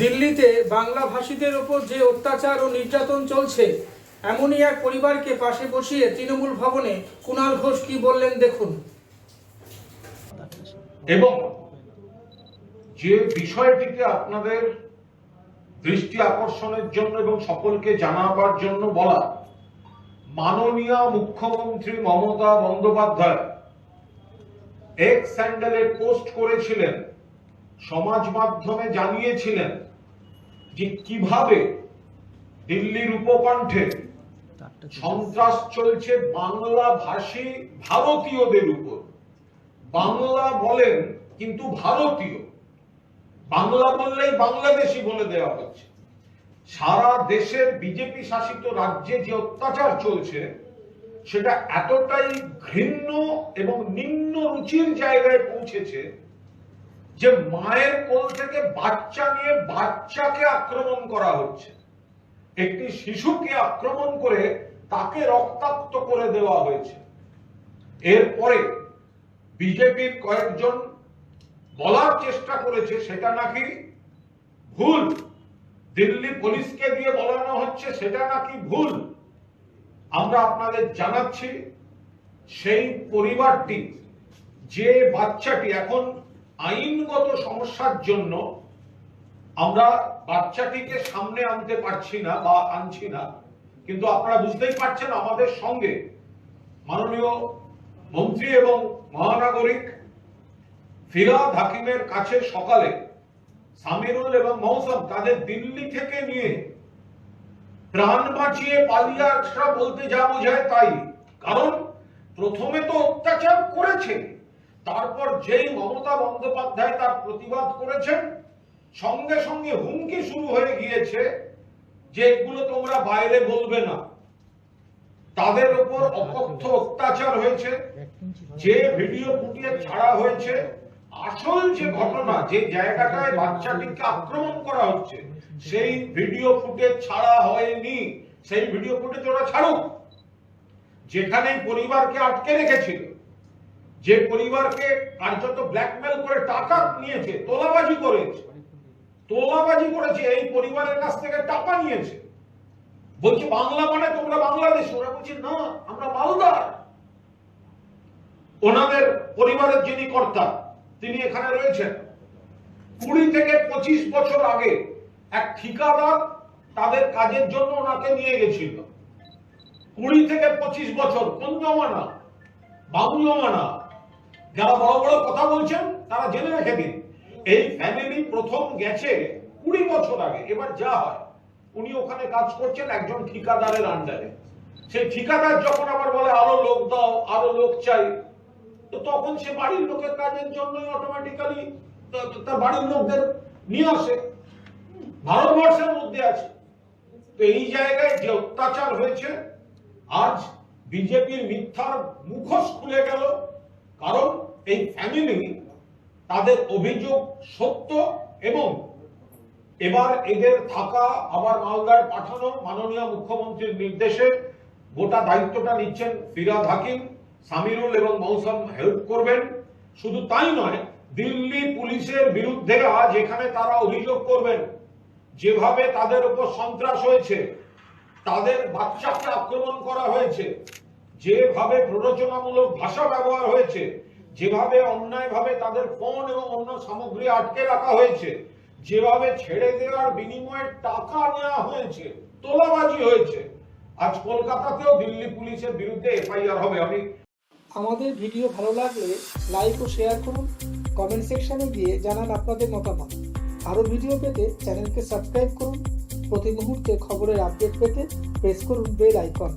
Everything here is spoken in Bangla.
দিল্লিতে বাংলা ভাষীদের ওপর যে অত্যাচার ও নির্যাতন চলছে, এমনই এক পরিবারকে পাশে বসিয়ে তৃণমূল ভবনে কুণাল ঘোষ কি বললেন দেখুন। এবং যে বিষয়টিকে আপনাদের দৃষ্টি আকর্ষণের জন্য এবং সকলকে জানাবার জন্য বলা, মাননীয় মুখ্যমন্ত্রী মমতা বন্দ্যোপাধ্যায় এক স্যান্ডেলে পোস্ট করেছিলেন, সমাজ মাধ্যমে জানিয়েছিলেন যে কীভাবে দিল্লির উপকণ্ঠে সন্ত্রাস চলছে বাংলা ভাষী ভারতীয়দের উপর। বাংলা বলেন কিন্তু ভারতীয়। বাংলা বললেই বাংলাদেশি বলে দেওয়া হচ্ছে। সারা দেশের বিজেপি শাসিত রাজ্যে যে অত্যাচার চলছে সেটা এতটাই ঘৃণ্য এবং নিম্ন রুচির জায়গায় পৌঁছেছে যে মায়ের কোল থেকে বাচ্চা নিয়ে বাচ্চাকে আক্রমণ করা হচ্ছে। একটি শিশুকে আক্রমণ করে তাকে রক্তাক্ত করে দেওয়া হয়েছে। এরপরে বিজেপির কয়েকজন বলার চেষ্টা করেছে, সেটা নাকি ভুল। দিল্লি পুলিশকে দিয়ে বলানো হচ্ছে, সেটা নাকি ভুল। আমরা আপনাদের জানাচ্ছি, সেই পরিবারটি, যে বাচ্চাটি এখন আইনগত সমস্যার জন্য আমরা বাচ্চাটিকে সামনে আনতে পারছি না বা আনছি না, কিন্তু আপনারা বুঝতেই পারছেন আমাদের সঙ্গে মাননীয় মন্ত্রী এবং মহানাগরিক ফিরাদ হাকিমের কাছে সকালে সামিরুল এবং মৌসুম তাদের দিল্লি থেকে নিয়ে প্রাণ বাঁচিয়ে পালিয়ে বলতে যা বোঝায় তাই। কারণ প্রথমে তো অত্যাচার করেছে। তারপর যেই মমতা বন্দ্যোপাধ্যায় তার প্রতিবাদ করেছেন, সঙ্গে সঙ্গে হুমকি শুরু হয়ে গিয়েছে যে এগুলো তোমরা বাইরে বলবে না। তাদের উপর অকথ্য অত্যাচার হয়েছে, যে ভিডিও ফুটিয়ে ছাড়া হয়েছে। আসল যে ঘটনা, যে জায়গাটায় বাচ্চাটিকে আক্রমণ করা হচ্ছে, সেই ভিডিও ফুটেজ ছাড়া হয়নি। সেই ভিডিও ফুটেজ ওরা ছাড়ুক। যেখানে পরিবারকে আটকে রেখেছিল। যে পরিবারকে কার্যত ব্ল্যাকমেল করে টাকা নিয়েছে, তোলাবাজি করেছে তোলাবাজি করেছে, এই পরিবারের কাছ থেকে টাকা নিয়েছে। বলছে, বাংলা মানে তোমরা বাংলাদেশ, ওরা বলছে, না, আমরা মালদার। ওনাদের পরিবারের যিনি কর্তা, তিনি এখানে রয়েছেন। কুড়ি থেকে পঁচিশ বছর আগে এক ঠিকাদার তাদের কাজের জন্য ওনাকে নিয়ে গেছিল। কুড়ি থেকে পঁচিশ বছর কোন জমানা বাবু জমানা যারা বড় বড় কথা বলছেন, তারা জেনে রেখে দিন। এই ফ্যামিলি প্রথম গেছে কুড়ি বছর আগে। এবার যা হয়, উনি ওখানে কাজ করছেন একজন ঠিকাদারের আন্ডারে সেই ঠিকাদার যখন আবার বলে, আরও লোক দাও, আরও লোক চাই, তো তখন সে বাড়ির লোকের কাজের জন্যই অটোমেটিক্যালি তার বাড়ির লোকদের নিয়ে আসে। ভারতবর্ষের মধ্যে আছে। তো এই জায়গায় যে অত্যাচার হয়েছে, আজ বিজেপির মিথ্যার মুখোশ খুলে গেল। এই ফ্যামিলি তাদের অভিযোগ সত্য এবং এবার এদের থাকা আবার মালদায় পাঠানো মাননীয় মুখ্যমন্ত্রীর নির্দেশে গোটা দায়িত্বটা নিচ্ছেন ফিরাদ হাকিম, সামিরুল এবং মৌসুম হেল্প করবেন। শুধু তাই নয়, দিল্লি পুলিশের বিরুদ্ধে আজ এখানে তারা অভিযোগ করবেন, যেভাবে তাদের উপর সন্ত্রাস হয়েছে, তাদের বাচ্চাকে আক্রমণ করা হয়েছে, যেভাবে প্ররোচনামূলক ভাষা ব্যবহার হয়েছে যেভাবে অন্যায়ভাবে তাদের ফোন এবং অন্য সামগ্রী আটকে রাখা হয়েছে, যেভাবে ছেড়ে দেওয়ার বিনিময়ে টাকা নেওয়া হয়েছে, তোলাবাজি হয়েছে, আজ কলকাতাতেও দিল্লি পুলিশের বিরুদ্ধে এফআইআর হবে। আমি আমাদের ভিডিও ভালো লাগলে লাইক ও শেয়ার করুন কমেন্ট সেকশনে গিয়ে জানান আপনাদের মতামত। আরও ভিডিও পেতে চ্যানেলকে সাবস্ক্রাইব করুন, প্রতি মুহূর্তে খবরের আপডেট পেতে প্রেস করুন বেল আইকন